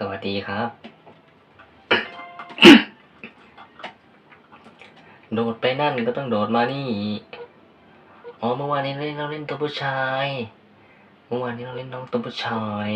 สวัสดีครับ โดดไปนั่นก็ต้องโดดมานี่ อ๋อเมื่อวานนี้เล่นเราเล่นตัวผู้ชาย เมื่อวานนี้เราเล่นน้องตัวผู้ชาย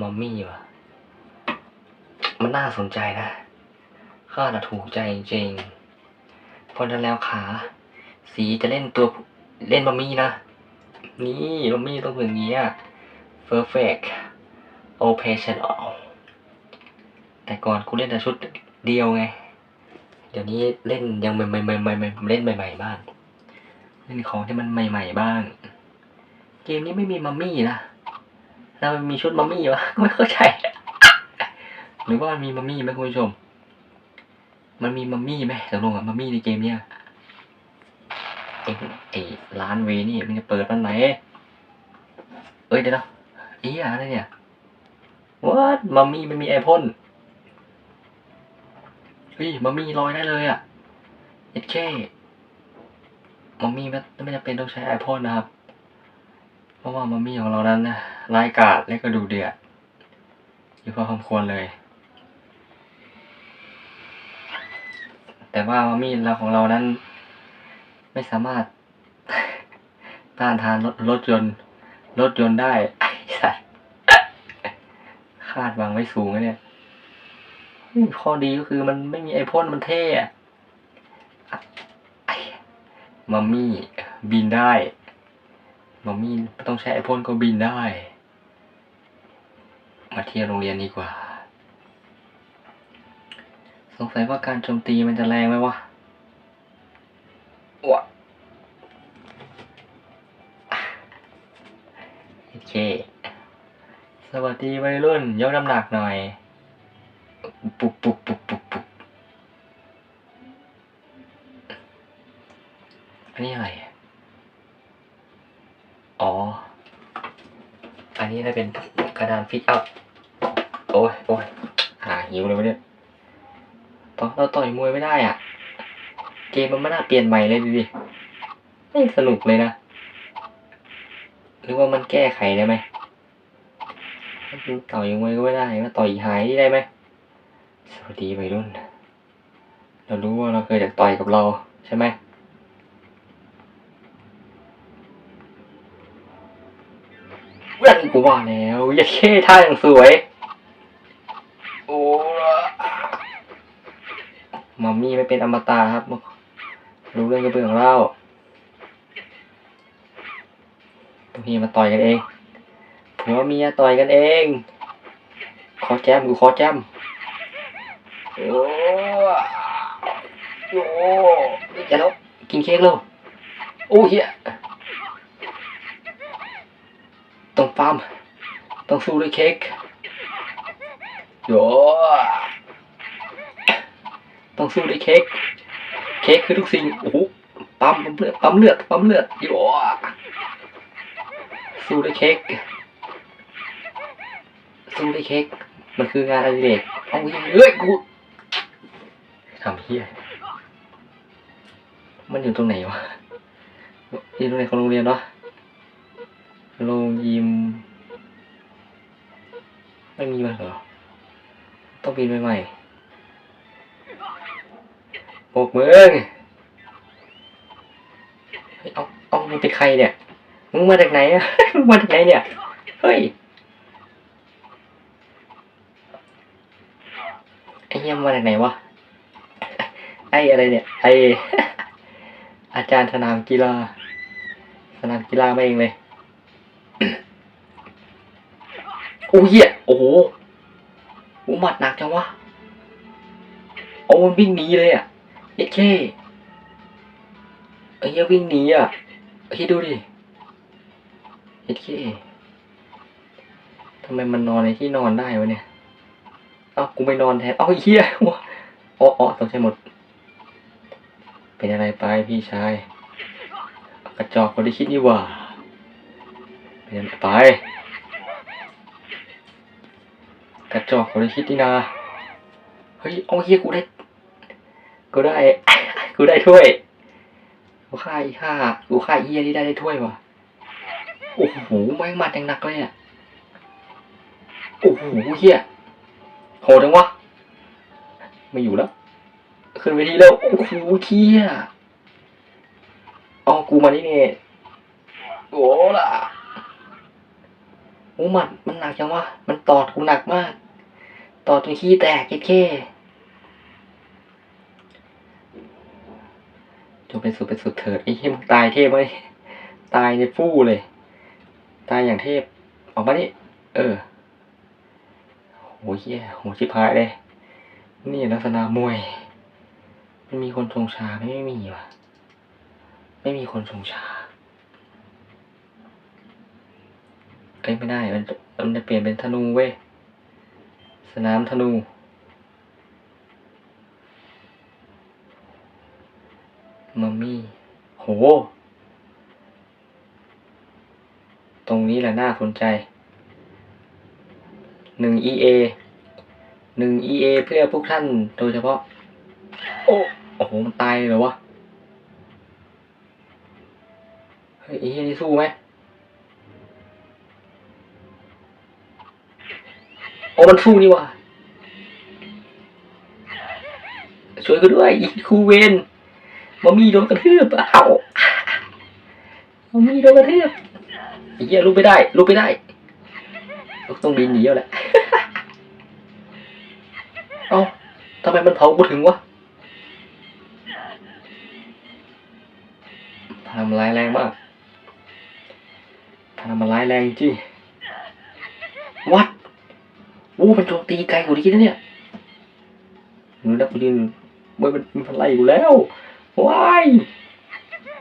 มัมมี่วะมันน่าสนใจนะข้าน่ะถูกใจจริงพราะฉะนั้นแล้วขา สีจะเล่นตัวเล่นมัมมี่นะ นี่มัมมี่ต้องเป็นอย่างนี้อะ perfect operational แต่ก่อนกูเล่นแต่ชุดเดียวไง เดี๋ยวนี้เล่นยังใหม่ใหม่ใหม่ใหม่เล่นใหม่ ๆ บ้าง เล่นของที่มันใหม่ ๆ บ้าง เกมนี้ไม่มีมัมมี่นะแล้วมันมีชุดมัมมี่วะไม่เข้าใจ หรือว่ามันมีมัมมี่ไหมคุณผู้ชม มันมีมัมมี่ไหมตกลงกับมัมมี่ในเกมเนี้ยไอ้ไอ้ร้านเวนี่มันจะเปิดวันไหน เอ้ยเดี๋ยวนะไอ้อะไรเนี่ย วัดมัมมี่ไม่มีไอพ่นเฮ้ยมัมมี่ลอยได้เลยอะเอ็ดแค่มัมมี่ไม่ไม่จำเป็นต้องใช้ไอพ่นนะครับ เพราะว่ามัมมี่ของเรานั้นนะรายกาจและก็ดูเดือดอยู่พอสมควรเลย แต่ว่ามัมมี่เราของเรานั้น ไม่สามารถต้านทานรถรถยนต์รถยนต์ได้าดหวังไว้สูงนะเนี่ยข้อดีก็คือมันไม่มีไอพ่นมันเท่อะอะมัมมี่บินได้มัมมี่ต้องใช้ไอพ่นก็บินได้ มาเที่ยวโรงเรียนดีกว่า สงสัยว่าการโจมตีมันจะแรงไหมวะวะโอเค สวัสดีวัยรุ่น ยกน้ำหนักหน่อย ปุบปุบปุบปุบปุบอันนี้อะไร อ๋อ อันนี้น่าเป็นกระดานฟิกอัพ โอ้ยโอ้ยหาหิวเลยวะเนี่ยตอนเราต่อยมวยไม่ได้อะ เกมมันไม่น่าเปลี่ยนใหม่เลยดูดิไม่สนุกเลยนะ หรือว่ามันแก้ไขได้ไหม ต่อยมวยก็ไม่ได้มาต่อยหายได้ไหมสวัสดีวัยรุ่น เรารู้ว่าเราเคยอยากต่อยกับเราใช่ไหมเว้ยกูว่าแล้วอย่าเค่ท่าอย่างสวย โอ้มัมมี่ไม่เป็นอมตะครับ รู้เรื่องกระเบื้องเล่าตัวพี่มาต่อยกันเอง ผัวเมียต่อยกันเอง ขอแจมกูขอแจมโอ้โหจะล้วกินเค้กแล้วโอ้เฮียต้องฟาร์มต้องสู้ด้วยเค้กโยต้องสู้ด้วยเค้กเค้กคือทุกสิ่งโอ้โหปั๊มปั๊มเลือดปั๊มเลือดปั๊มเลือดโยสู้ด้วยเค้ก สู้ด้วยเค้กมันคืองานอดิเรกเอาเฮ้ยกูทำเฮียมันอยู่ตรงไหนวะอยู่ตรงไหนของโรงเรียนเนาะโรงยิมไม่มีมันเหรอ ต้องบินใหม่ๆปกมือเฮ้ยเอาเอามึงเป็นใครเนี่ย มึงมาจากไหนอะมึงมาจากไหนเนี่ย เฮ้ย เฮียมงมาจากไหนวะ ไออะไรเนี่ย ไออาจารย์สนามกีฬา สนามกีฬามาเองเลยโอ้เหี้ยโอ้โหอ้หมัดหนักจังวะโอ้มันวิ่งหนีเลยอะเอเคไอ้เหี้ยวิ่งหนีอะคิดดูดิเอเคทำไมมันนอนในที่นอนได้วะเนี่ย เอ้ากูไปนอนแทนเอ้าไอ้เหี้ยวะอ๋ออ๋อตกใจหมด เป็นอะไรไปพี่ชายกระจอกคนที่คิดนี่ว่าเป็นอะไรไป กระจอกคนที่คิดนี่นาเฮ้ยเอาเฮียกูได้กูได้กูได้ถ้วยกูฆ่าอีฆ่ากูฆ่าเฮียที่ได้ได้ถ้วยว่ะโอ้โหแม่งมัดยังหนักเลยอะโอ้โหเฮีย โหดจังวะ ไม่อยู่แล้ว ขึ้นเวทีแล้ว โอ้โหเฮียเอากูมานี่เนี่ยโอ้ล่ะโอ้มันมันหนักจังวะ มันตอดกูหนักมาก ตอดจนขี้แตกแค่จงเป็นสุดเป็นสุดเถิดไอ้เหี้ยมึงตายเทพไหมตายในฟู่เลย ตายอย่างเทพออกมานี่เออ หเหี้ยโหชิบหายเลย นี่ลักษณะมวย มันมีคนชงชาไหมไม่มีว่ะไม่มีคนชงชาเอ้ยไม่ได้ มันจะมันจะเปลี่ยนเป็นธนูเว้ย สนามธนู มัมมี่ โห ตรงนี้แหละน่าสนใจ หนึ่ง EA หนึ่ง EA เพื่อพวกท่านโดยเฉพาะ โอ้โอ้โห มันตายเลยเหรอวะ เฮ้ยไอ้ยนี่สู้ไหม โอ้มันสู้นี่วะช่วยกูด้วย อีคูเวนมามีโดนกระทืบเอามามีโดนกระทืบไอ้เหี้ยลุกไม่ได้ลุกไม่ได้ ต้องบินหนีแล้วแหละ เอ้าทำไมมันเผากูถึงวะพลังมันร้ายแรงมากพลังมันร้ายแรงจริงวัดโอ้มันโจมตีไกลกว่าที่คิดนะเนี่ยหนูนักบินมื่อมันมันไล่กูแล้วว้าย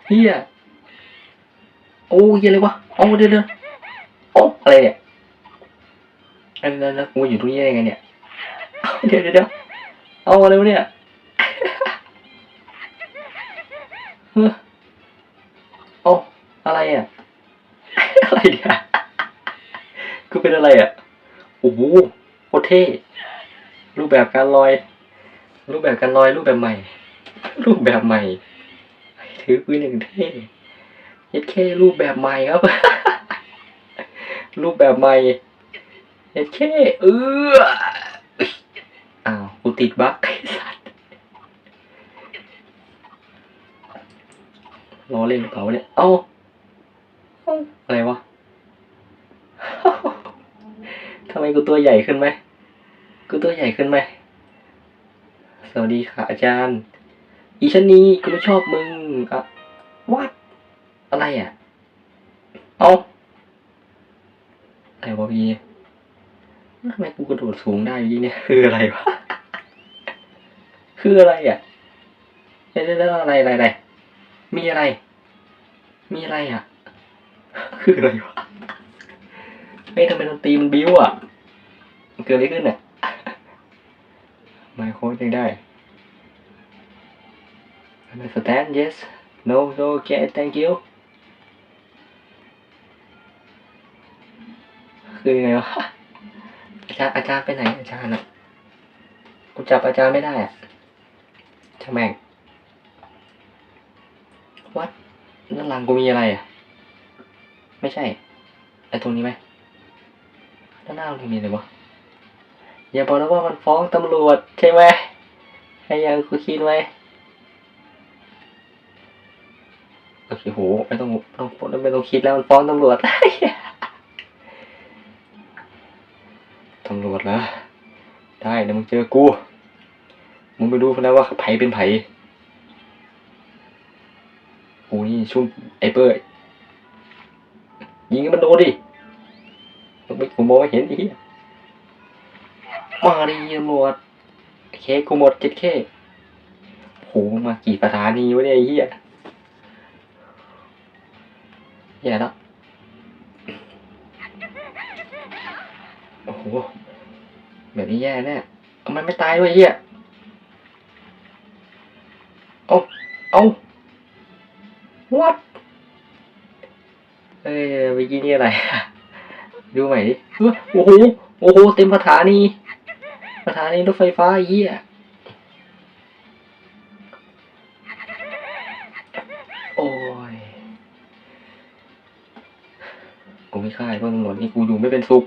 เฮียโอ้ยอะไรวะเอาเดี๋ยวเดี๋ยวโอ้อะไรเนี่ย อันนั้นนะกูอยู่ตรงนี้ได้ไงเนี่ย เดี๋ยวเดี๋ยวเอาอะไรวะเนี่ยเฮ้ออาอะไรอะ อะไรเนี่ยคือเป็นอะไรอะ โอ้โหโคตรเท่ รูปแบบการลอย รูปแบบการลอยรูปแบบใหม่ รูปแบบใหม่ ถือปืนอย่างเท่เย็ดแค่รูปแบบใหม่ครับ รูปแบบใหม่ เย็ดแค่เอออ้าวกูติดบั๊กไอ้สัสล้อเล่นเปล่าเนี่ยเอ้าอะไรวะทำไมกูตัวใหญ่ขึ้นไหมกูตัวใหญ่ขึ้นไหมสวัสดีค่ะอาจารย์ อีชันนี้กูไม่ชอบมึงอะวัดอะไรอะ เอาอะไรวะพี่ ทำไมกูกระโดดสูงได้ยี่เนี่ยคืออะไรวะ คืออะไรอะเดี๋ยวเดี๋ยวอะไรอะไรอะไร มีอะไร มีอะไรอะ คืออะไรวะเฮ้ยทำไมดนตรีมันบิ้วอะเกิดอะไรขึ้นเนี่ยไม่โค้ดยังได้ understand yes no no okay thank you คือยังไงวะ อาจารย์อาจารย์ไปไหนอาจารย์อะกูจับอาจารย์ไม่ได้อะช่างแม่งวัดด้านหลังกูมีอะไรอะ ไม่ใช่ไอ้ตรงนี้ไหมด้านหน้ากูมีอะไรวะอย่าบอกนะว่ามันฟ้องตำรวจใช่ไหมไอ้ยังกูคิดไว้โอเคโหไม่ต้องไม่ต้องไม่ต้องคิดแล้วมันฟ้องตำรวจ ตำรวจเหรอได้เดี๋ยวมึงเจอกู มึงไปดูพนะว่าไผเป็นไผกูนี่ชุ่มไอเป้ยยิงให้มันโดนดิมึงผมมองไม่เห็นไอ้เฮียมาดีตำรวจเคกูหมดเจ็ดเคโหมากี่สถานีวะเนี่ยไอ้เหี้ยแย่แล้วโอ้โห แบบนี้แย่แน่มันไม่ตายด้วยเหี้ยเอาเอา what เอ้ยเมื่อกี้นี่อะไร ดูใหม่ดิเฮ้ยโอ้โห โอ้โห เต็มสถานีสถานีรถไฟฟ้าเหี้ยโอ้ย กูไม่ค่ายเพราะตำรวจนี่กูอยู่ไม่เป็นสุข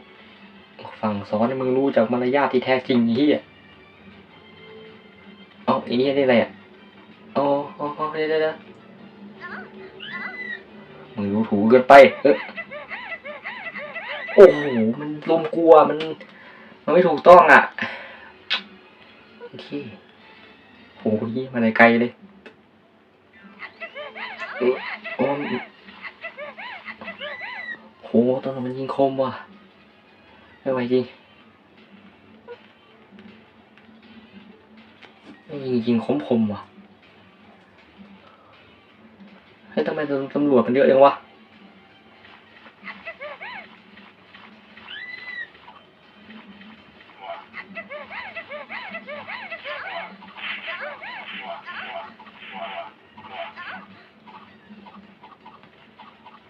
สั่งสอนให้มึงรู้จากมารยาทที่แท้จริงเฮียเอาไอ้นี่อะไรอะเอาเอาเอาเดี๋ยวเดี๋ยวเดี๋ยวมึงรู้ถูกเกินไปเออโอ้โหมันลมกลัวมัน มันไม่ถูกต้องอะโอเคโหเฮียมาไหนไกลเลยโอ้โหตอนนั้นมันยิงคมว่ะ ไม่ไหวจริงไม่ยิงยิงคมคมว่ะให้ทำไมตำรวจมันเยอะจังวะ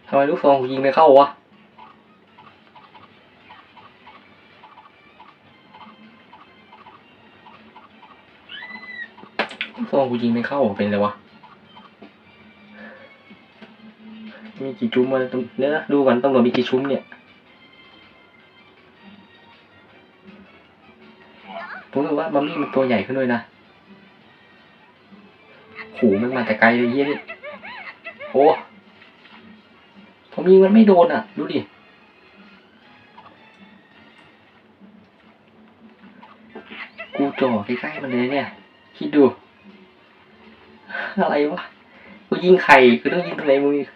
ทำไมลูกซองยิงไม่เข้าวะ กูยิงไม่เข้าเป็นไรวะมีกี่ชุ้มวะตำเนี่ยนะดูกันตำรวจมีกี่ชุ้มเนี่ยผมรู้ว่าบัมมี่มันตัวใหญ่ขึ้นด้วยนะโหมันมาแต่ไกลเลยเยี่ยนี่โอ้ผมยิงมันไม่โดนอะ ดูดิกูจ่อใกล้ๆมันเลยเนี่ย คิดดู อะไรวะกูยิงไข่กูต้องยิงตรงไหนมึงอีก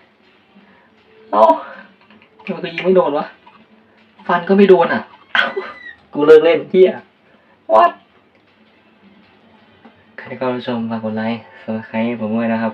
เอ้าทำไมกูยิงไม่โดนวะ ฟันก็ไม่โดนอะเอ้ากูเลิกเล่นเฮียวัดใครก็ชมฝากกดไลค์สมัครใครผมด้วยนะครับ